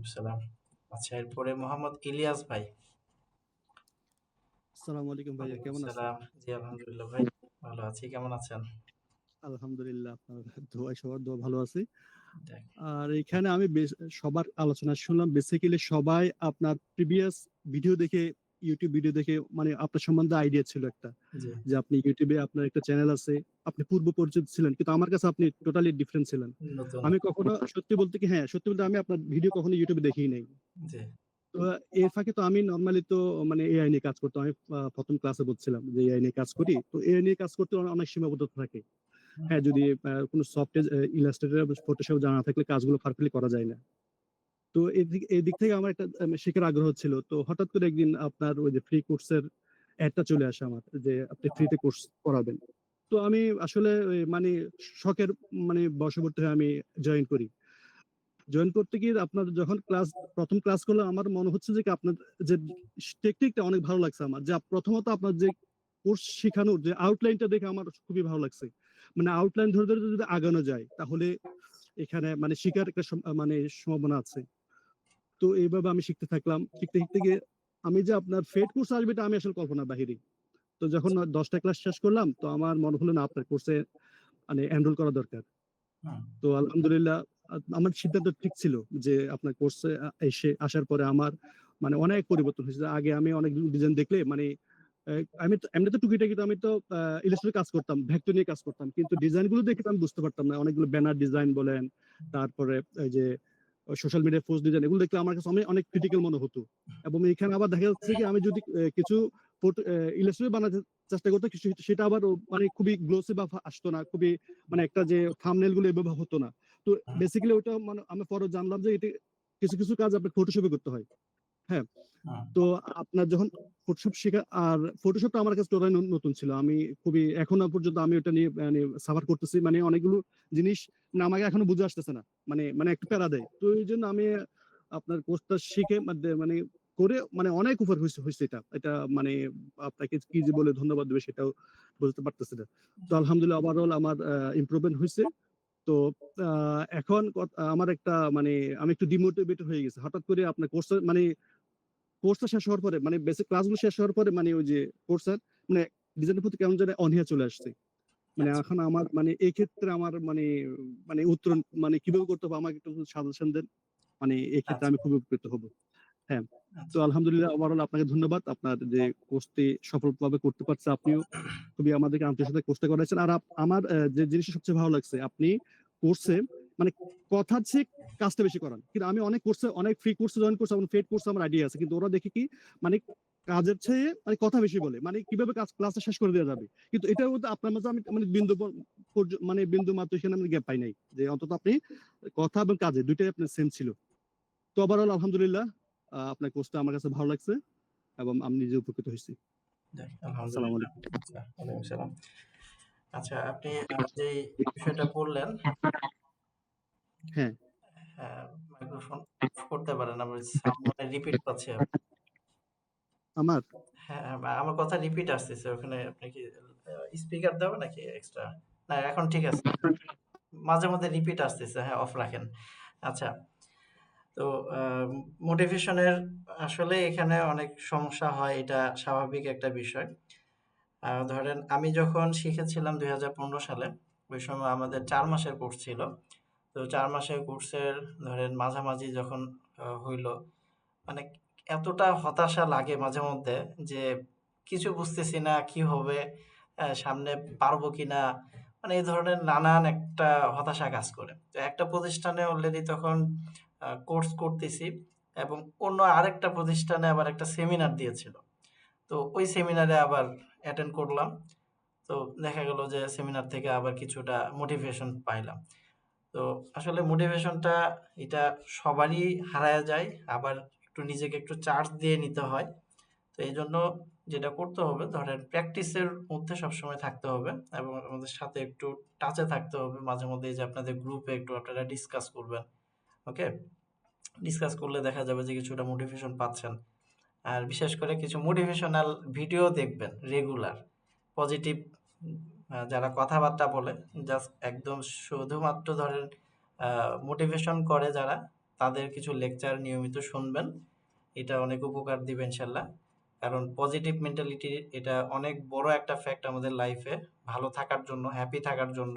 ওয়ালাইকুম সালাম আচ্ছা এরপরে মোহাম্মদ ইলিয়াস ভাই। আসসালামু আলাইকুম ভাইয়া কেমন আছেন? জি আলহামদুলিল্লাহ ভাই ভালো আছি। কেমন আছেন? আলহামদুলিল্লাহ আপনার দোয়া সবার দোয়া ভালো আছি। আর এখানে আমি সবার আলোচনা শুনলাম। বেসিক্যালি সবাই আপনার প্রিভিয়াস ভিডিও দেখে ইউটিউব ভিডিও দেখে মানে আপনার সম্বন্ধে আইডিয়া ছিল একটা যে আপনি ইউটিউবে আপনার একটা চ্যানেল আছে আপনি পূর্ব পরিচিত ছিলেন কিন্তু আমার কাছে আপনি টোটালি ডিফারেন্ট ছিলেন। আমি কখনো সত্যি বলতে কি হ্যাঁ সত্যি বলতে আমি আপনার ভিডিও কখনো ইউটিউবে দেখিই নাই তো এর ফাঁকে তো আমি নর্মালি তো মানে এআই নিয়ে কাজ করতাম। আমি প্রথম ক্লাসে বলছিলাম যে এআই নিয়ে কাজ করি। তো এআই নিয়ে কাজ করতে অনেক সীমাবদ্ধতা থাকে। হ্যাঁ যদি কোনো সফটওয়্যার ইলাস্ট্রেটর ফটোশপ জানা থাকলে কাজগুলো পারফেক্টলি করা যায় না। তো এদিক থেকে আমার একটা শেখার আগ্রহ ছিল। তো হঠাৎ করে একদিন আপনার ওই যে ফ্রি কোর্সের অ্যাডটা চলে আসে আমার, যে আপনি ফ্রিতে কোর্স করাবেন। তো আমি আসলে মানে শখের মানে বশবর্তী হয়ে আমি জয়েন করি। জয়েন করতে গিয়ে আপনার যখন ক্লাস প্রথম ক্লাস করলাম, আমার মনে হচ্ছে যে আপনার যে টেকনিকটা অনেক ভালো লাগছে আমার। যে প্রথমত আপনার যে কোর্স শেখানোর, যে আউটলাইনটা দেখে আমার খুবই ভালো লাগছে। মানে আউটলাইন ধরে ধরে যদি আগানো যায়, তাহলে এখানে মানে শিখার একটা মানে সম্ভাবনা আছে। তো এইভাবে আমি শিখতে থাকলাম। শিখতে শিখতে গিয়ে আমি যে আপনার ফেড কোর্স আসবে এটা আমি আসলে কল্পনা বাহিরে। তো যখন দশটা ক্লাস শেষ করলাম তো আমার মনে হলো না আপনার কোর্সে মানে এনরোল করা দরকার। তো আলহামদুলিল্লাহ আমার সিদ্ধান্ত ঠিক ছিল যে আপনার কোর্সে এসে আসার পরে আমার মানে অনেক পরিবর্তন হয়েছে। আগে আমি অনেক ডিজাইন দেখলে মানে আমি তো এমনি তো টুকিটাকি তো আমি তো ইলাস্ট্রেটর কাজ করতাম ভেক্টর নিয়ে কাজ করতাম। কিন্তু ডিজাইনগুলো দেখে তো আমি বুঝতে পারতাম না। অনেকগুলো ব্যানার ডিজাইন বলেন তারপরে যে সোশ্যাল মিডিয়া পোস্ট ডিজাইন এগুলো দেখলে আমার কাছে অনেক অনেক ক্রিটিক্যাল মনে হতো। এবং এখানে আবার দেখা যাচ্ছে কি আমি যদি কিছু ইলাস্ট্রেটর বানাতে চেষ্টা করতো কিছু সেটা আবার মানে খুবই গ্লোসি বা আসতো না খুবই মানে একটা যে থামনেলগুলো এভাবে হতো না। তো বেসিক্যালি ওটা মানে আমি পরে জানলাম যে এটা কিছু কিছু কাজ আপনার ফটোশপে করতে হয়। হুম, তো আপনার যখন ফটোশপ শেখা আর ফটোশপটা আমার কাছে টোটালি নতুন ছিল। আমি খুবই এখনও পর্যন্ত আমি ওটা নিয়ে মানে সাফার করতেছি। মানে অনেকগুলো জিনিস মানে আমাকে এখনও বুঝে আসতেছে না। মানে মানে একটু প্যারা দেয়। তো এই জন্য আমি আপনার কোর্সটা শিখে মানে- মানে করে মানে অনেক উপর হয়েছে হয়েছে এটা। এটা মানে আপনাকে কি যে বলে ধন্যবাদ দেবে সেটাও বুঝতে পারতেছি না। তো আলহামদুলিল্লাহ ওভারঅল আমার ইমপ্রুভমেন্ট হয়েছে তো এখন আমার একটা মানে আমি একটু ডিমোটিভেট হয়ে গেছে। হঠাৎ করে আপনার কোর্স মানে কোর্সটা শেষ হওয়ার পরে মানে বেসিক ক্লাসগুলো শেষ হওয়ার পরে মানে ওই যে কোর্সের মানে ডিজাইনের প্রতি কেমন যেন অনীহা চলে আসছে। মানে আচ্ছা। এখন আমার মানে এই ক্ষেত্রে আমার মানে মানে উত্তরণ মানে কীভাবে করতে হবে আমাকে একটু সাজেশন দেন। মানে এই ক্ষেত্রে আমি খুব উপকৃত হব। হ্যাঁ তো আচ্ছা, আলহামদুলিল্লাহ ওভারঅল আপনাকে ধন্যবাদ। আপনার যে কোর্সটি সফলভাবে করতে পারছে আপনিও খুবই আমাদেরকে আন্তরিক সাথে কোর্সটা করাইছেন। আর আমার যে জিনিসটা সবচেয়ে ভালো লাগছে আপনি কোর্সে মানে কথার চেয়ে কাজটা বেশি করান কিন্তু আমি অনেক কোর্সে অনেক ফ্রি কোর্সে জয়েন করছি এবং পেড কোর্সে আমার আইডিয়া আছে। কিন্তু ওরা দেখি কি মানে কাজের চেয়ে মানে কথা বেশি বলে। মানে কীভাবে কাজ ক্লাসটা শেষ করে দেওয়া যাবে? কিন্তু এটার মধ্যে আপনার মাঝে আমি মানে বিন্দু মানে বিন্দু মাত্র এখানে আমি গ্যাপ পাই নাই। যে অন্তত আপনি কথা এবং কাজে দুইটাই আপনার সেম ছিল। তো ওভারঅল আলহামদুলিল্লাহ আপনার কোর্সটা আমার কাছে ভালো লাগছে এবং আমি নিজে উপকৃত হয়েছি। আচ্ছা, আচ্ছা আপনি যে বিষয়টা বললেন হ্যাঁ। মাইক্রোফোন করতে পারেন আমার রিপিট পাচ্ছি আমি। আমার? হ্যাঁ হ্যাঁ, আমার কথা রিপিট আসতেছে ওখানে আপনি কি স্পিকার দেবে নাকি এক্সট্রা না এখন ঠিক আছে। মাঝে মধ্যে রিপিট আসতেছে হ্যাঁ অফ রাখেন। আচ্ছা তো মোটিভেশনের আসলে এখানে অনেক সমস্যা হয় এটা স্বাভাবিক একটা বিষয়। ধরেন আমি যখন শিখেছিলাম দুই হাজার পনেরো সালে ওই সময় আমাদের চার মাসের কোর্স ছিল। তো চার মাসের কোর্সের ধরেন মাঝামাঝি যখন হইল মানে এতটা হতাশা লাগে মাঝে মধ্যে যে কিছু বুঝতেছি না কি হবে সামনে পারব কিনা মানে এই ধরনের নানান একটা হতাশা কাজ করে। তো একটা প্রতিষ্ঠানে অলরেডি তখন কোর্স করতেছি এবং অন্য আরেকটা প্রতিষ্ঠানে আবার একটা সেমিনার দিয়েছিল। তো ওই সেমিনারে আবার অ্যাটেন্ড করলাম। তো দেখা গেল যে সেমিনার থেকে আবার কিছুটা মোটিভেশন পাইলাম। তো আসলে মোটিভেশনটা এটা সবারই হারায় যায়, আবার একটু নিজেকে একটু চার্জ দিয়ে নিতে হয়। তো এই জন্য যেটা করতে হবে, ধরেন প্র্যাকটিসের মধ্যে সবসময় থাকতে হবে এবং আমাদের সাথে একটু টাচে থাকতে হবে। মাঝে মধ্যে যে আপনাদের গ্রুপে একটু আপনারা ডিসকাস করবেন ওকে ডিসকাস করলে দেখা যাবে যে কিছুটা মোটিভেশন পাচ্ছেন। আর বিশেষ করে কিছু মোটিভেশনাল ভিডিও দেখবেন রেগুলার পজিটিভ যারা কথাবার্তা বলে জাস্ট একদম শুধুমাত্র ধরেন মোটিভেশন করে যারা, তাদের কিছু লেকচার নিয়মিত শুনবেন। এটা অনেক উপকার দিবে ইনশাল্লাহ। কারণ পজিটিভ মেন্টালিটি এটা অনেক বড় একটা ফ্যাক্ট আমাদের লাইফে ভালো থাকার জন্য হ্যাপি থাকার জন্য,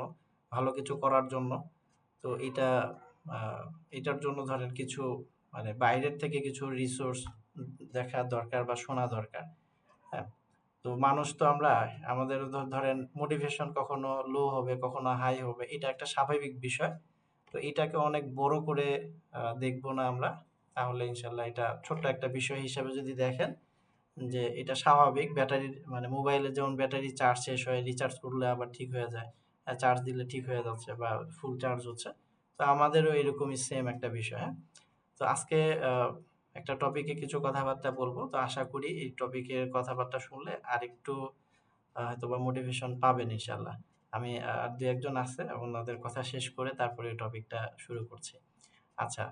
ভালো কিছু করার জন্য। তো এটা এটার জন্য ধরেন কিছু মানে বাইরের থেকে কিছু রিসোর্স দেখা দরকার বা শোনা দরকার। হ্যাঁ। তো মানুষ তো আমরা, আমাদের ধরেন মোটিভেশন কখনো লো হবে, কখনো হাই হবে, এটা একটা স্বাভাবিক বিষয়। তো এটাকে অনেক বড় করে দেখব না আমরা। তাহলে ইনশাল্লাহ এটা ছোট্ট একটা বিষয় হিসাবে যদি দেখেন যে এটা স্বাভাবিক ব্যাটারির মানে মোবাইলে যেমন ব্যাটারি চার্জ শেষ হয় রিচার্জ করলে আবার ঠিক হয়ে যায় চার্জ দিলে ঠিক হয়ে যাচ্ছে বা ফুল চার্জ হচ্ছে। তো আমাদেরও এরকমই সেম একটা বিষয় হ্যাঁ? তো আজকে একটা টপিকে কিছু কথাবার্তা বলব। তো আশা করি এই টপিকের কথাবার্তা শুনলে আরেকটু হয়তো হয়তোবা মোটিভেশন পাবেন ইনশাল্লাহ আমি আর দু একজন আছে, ওনাদের কথা শেষ করে তারপরে টপিকটা শুরু করছি। আচ্ছা